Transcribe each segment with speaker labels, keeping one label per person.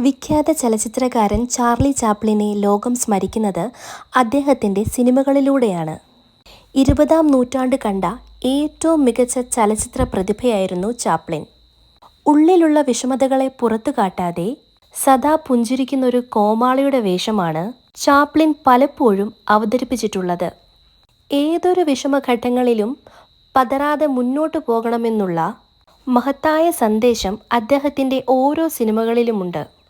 Speaker 1: വിഖ്യാത ചലച്ചിത്രകാരൻ ചാർലി ചാപ്ലിനെ ലോകം സ്മരിക്കുന്നത് അദ്ദേഹത്തിന്റെ സിനിമകളിലൂടെയാണ്. ഇരുപതാം നൂറ്റാണ്ട് കണ്ട ഏറ്റവും മികച്ച ചലച്ചിത്ര പ്രതിഭയായിരുന്നു ചാപ്ലിൻ. ഉള്ളിലുള്ള വിഷമതകളെ പുറത്തു കാട്ടാതെ സദാ പുഞ്ചിരിക്കുന്നൊരു കോമാളിയുടെ വേഷമാണ് ചാപ്ലിൻ പലപ്പോഴും അവതരിപ്പിച്ചിട്ടുള്ളത്. ഏതൊരു വിഷമഘട്ടങ്ങളിലും പതറാതെ മുന്നോട്ടു പോകണമെന്നുള്ള മഹത്തായ സന്ദേശം അദ്ദേഹത്തിന്റെ ഓരോ സിനിമകളിലുമുണ്ട്.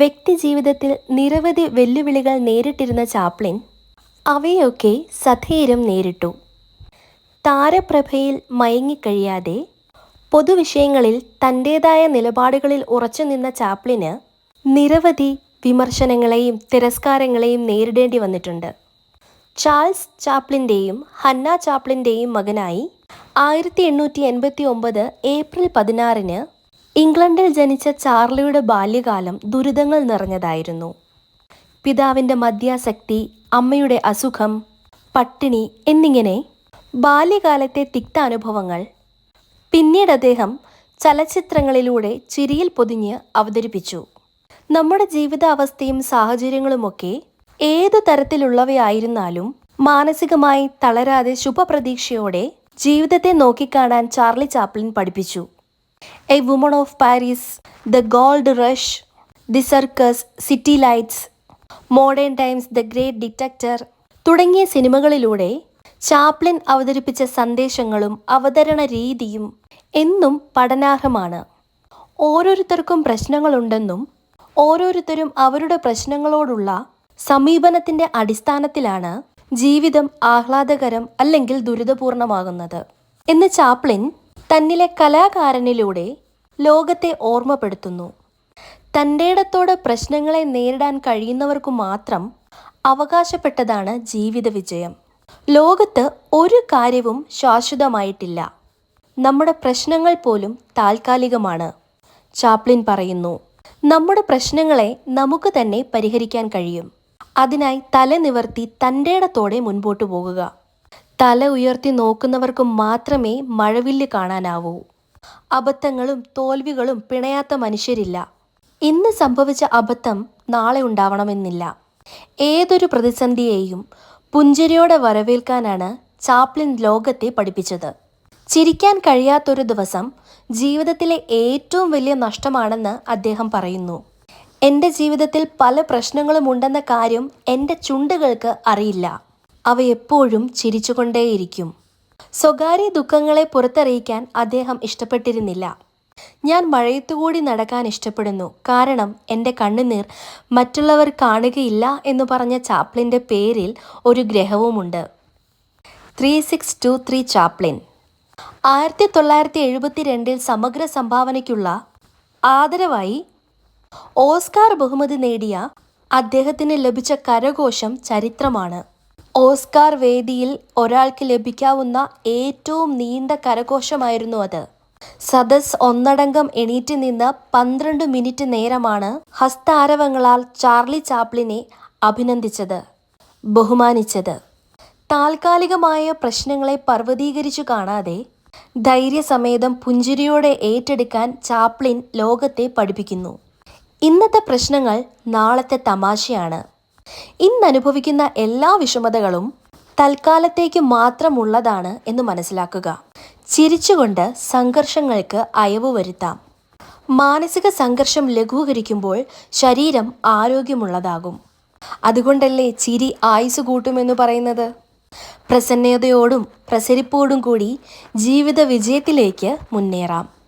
Speaker 1: വ്യക്തിജീവിതത്തിൽ നിരവധി വെല്ലുവിളികൾ നേരിട്ടിരുന്ന ചാപ്ലിൻ അവയൊക്കെ സധൈര്യം നേരിട്ടു. താരപ്രഭയിൽ മയങ്ങിക്കഴിയാതെ പൊതുവിഷയങ്ങളിൽ തന്റേതായ നിലപാടുകളിൽ ഉറച്ചുനിന്ന ചാപ്ലിന് നിരവധി വിമർശനങ്ങളെയും തിരസ്കാരങ്ങളെയും നേരിടേണ്ടി വന്നിട്ടുണ്ട്. ചാൾസ് ചാപ്ലിന്റെയും ഹന്ന ചാപ്ലിന്റെയും മകനായി ആയിരത്തി എണ്ണൂറ്റി എൺപത്തി ഒമ്പത് ഏപ്രിൽ പതിനാറിന് ഇംഗ്ലണ്ടിൽ ജനിച്ച ചാർലിയുടെ ബാല്യകാലം ദുരിതങ്ങൾ നിറഞ്ഞതായിരുന്നു. പിതാവിന്റെ മദ്യാസക്തി അമ്മയുടെ അസുഖം പട്ടിണി എന്നിങ്ങനെ ബാല്യകാലത്തെ തിക്താനുഭവങ്ങൾ പിന്നീട് അദ്ദേഹം ചലച്ചിത്രങ്ങളിലൂടെ ചിരിയിൽ പൊതിഞ്ഞ് അവതരിപ്പിച്ചു. നമ്മുടെ ജീവിതാവസ്ഥയും സാഹചര്യങ്ങളുമൊക്കെ ഏതു തരത്തിലുള്ളവയായിരുന്നാലും മാനസികമായി തളരാതെ ശുഭപ്രതീക്ഷയോടെ ജീവിതത്തെ നോക്കിക്കാണാൻ ചാർലി ചാപ്ലിൻ പഠിപ്പിച്ചു. A woman of Paris the gold rush the circus city lights modern times the great dictator തുടങ്ങിയ സിനിമകളിലൂടെ ചാപ്ലിൻ അവതരിപ്പിച്ച സന്ദേശങ്ങളും അവതരണ രീതിയും എന്നും പഠനാർഹമാണ്. ഓരോരുത്തർക്കും പ്രശ്നങ്ങളുണ്ടെന്നും ഓരോരുത്തരും അവരുടെ പ്രശ്നങ്ങളോടുള്ള സമീപനത്തിന്റെ അടിസ്ഥാനത്തിലാണ് ജീവിതം ആഹ്ലാദകരം അല്ലെങ്കിൽ ദുരിതപൂർണമാകുന്നത്. എന്ന് ചാപ്ലിൻ തന്നിലെ കലാകാരനിലൂടെ ലോകത്തെ ഓർമ്മപ്പെടുത്തുന്നു. തന്റെയിടത്തോടെ പ്രശ്നങ്ങളെ നേരിടാൻ കഴിയുന്നവർക്കു മാത്രം അവകാശപ്പെട്ടതാണ് ജീവിത വിജയം. ലോകത്ത് ഒരു കാര്യവും ശാശ്വതമായിട്ടില്ല. നമ്മുടെ പ്രശ്നങ്ങൾ പോലും താൽക്കാലികമാണ്. ചാപ്ലിൻ പറയുന്നു നമ്മുടെ പ്രശ്നങ്ങളെ നമുക്ക് തന്നെ പരിഹരിക്കാൻ കഴിയും. അതിനായി തല നിവർത്തി തന്റെയിടത്തോടെ മുൻപോട്ടു പോകുക. തല ഉയർത്തി നോക്കുന്നവർക്ക് മാത്രമേ മഴവില്ല് കാണാനാവൂ. അബദ്ധങ്ങളും തോൽവികളും പിണയാത്ത മനുഷ്യരില്ല. ഇന്ന് സംഭവിച്ച അബദ്ധം നാളെ ഉണ്ടാവണമെന്നില്ല. ഏതൊരു പ്രതിസന്ധിയെയും പുഞ്ചിരിയോടെ വരവേൽക്കാനാണ് ചാപ്ലിൻ ലോകത്തെ പഠിപ്പിച്ചത്. ചിരിക്കാൻ കഴിയാത്തൊരു ദിവസം ജീവിതത്തിലെ ഏറ്റവും വലിയ നഷ്ടമാണെന്ന് അദ്ദേഹം പറയുന്നു. എന്റെ ജീവിതത്തിൽ പല പ്രശ്നങ്ങളും ഉണ്ടെന്ന കാര്യം എന്റെ ചുണ്ടുകൾക്ക് അറിയില്ല. അവ എപ്പോഴും ചിരിച്ചുകൊണ്ടേയിരിക്കും. സ്വകാര്യ ദുഃഖങ്ങളെ പുറത്തറിയിക്കാൻ അദ്ദേഹം ഇഷ്ടപ്പെട്ടിരുന്നില്ല. ഞാൻ മഴയത്തുകൂടി നടക്കാൻ ഇഷ്ടപ്പെടുന്നു. കാരണം എന്റെ കണ്ണുനീർ മറ്റുള്ളവർ കാണുകയില്ല എന്ന് പറഞ്ഞ ചാപ്ലിന്റെ പേരിൽ ഒരു ഗ്രഹവുമുണ്ട്. Three six two three Chaplin. ആയിരത്തി തൊള്ളായിരത്തി എഴുപത്തി രണ്ടിൽ സമഗ്ര സംഭാവനയ്ക്കുള്ള ആദരവായി ഓസ്കാർ ബഹുമതി നേടിയ അദ്ദേഹത്തിന് ലഭിച്ച കരഘോഷം ചരിത്രമാണ്. ഓസ്കാർ വേദിയിൽ ഒരാൾക്ക് ലഭിക്കാവുന്ന ഏറ്റവും നീണ്ട കരഘോഷമായിരുന്നു അത്. സദസ് ഒന്നടങ്കം എണീറ്റ് നിന്ന് പന്ത്രണ്ട് മിനിറ്റ് നേരമാണ് ഹസ്താരവങ്ങളാൽ ചാർലി ചാപ്ലിനെ അഭിനന്ദിച്ചത് ബഹുമാനിച്ചത്. താൽക്കാലികമായ പ്രശ്നങ്ങളെ പർവതീകരിച്ചു കാണാതെ ധൈര്യസമേതം പുഞ്ചിരിയോടെ ഏറ്റെടുക്കാൻ ചാപ്ലിൻ ലോകത്തെ പഠിപ്പിക്കുന്നു. ഇന്നത്തെ പ്രശ്നങ്ങൾ നാളത്തെ തമാശയാണ്. ഇന്ന് അനുഭവിക്കുന്ന എല്ലാ വിഷമതകളും തൽക്കാലത്തേക്ക് മാത്രമുള്ളതാണ് എന്ന് മനസ്സിലാക്കുക. ചിരിച്ചുകൊണ്ട് സംഘർഷങ്ങൾക്ക് അയവ് വരുത്താം. മാനസിക സംഘർഷം ലഘൂകരിക്കുമ്പോൾ ശരീരം ആരോഗ്യമുള്ളതാകും. അതുകൊണ്ടല്ലേ ചിരി ആയുസ് കൂട്ടുമെന്ന് പറയുന്നത്? പ്രസന്നതയോടും പ്രസരിപ്പോടും കൂടി ജീവിത വിജയത്തിലേക്ക് മുന്നേറാം.